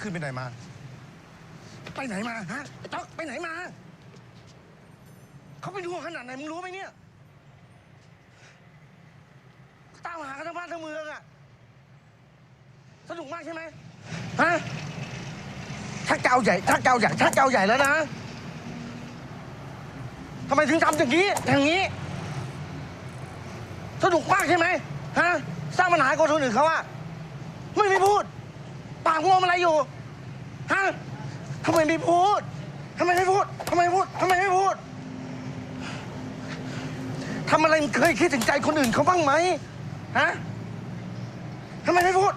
ขึ้นไปไหนมา ไปไหนมาฮะไอ้ต๊อกไปไหนมา เขาไปดูขนาดไหนมึงรู้ไหมเนี่ยตามหากันทั้งบ้านทั้งเมืองอะสนุกมากใช่ไหมฮะชักเจ้าใหญ่ชักเจ้าใหญ่ชักเจ้าใหญ่แล้วนะทำไมถึงทำอย่างนี้อย่างนี้ สนุกมากใช่ไหมฮะสร้างปัญหาให้คนอื่นเขาอะไม่ไม่พูดากงวมอะไรอยู่ ฮะทำไมไม่พูดทำไมไม่พูดทำไมพูดทำไมไม่พูดทำอะไรเคยคิดถึงใจคนอื่นเขาบ้างไหมฮะทำไมไม่พูด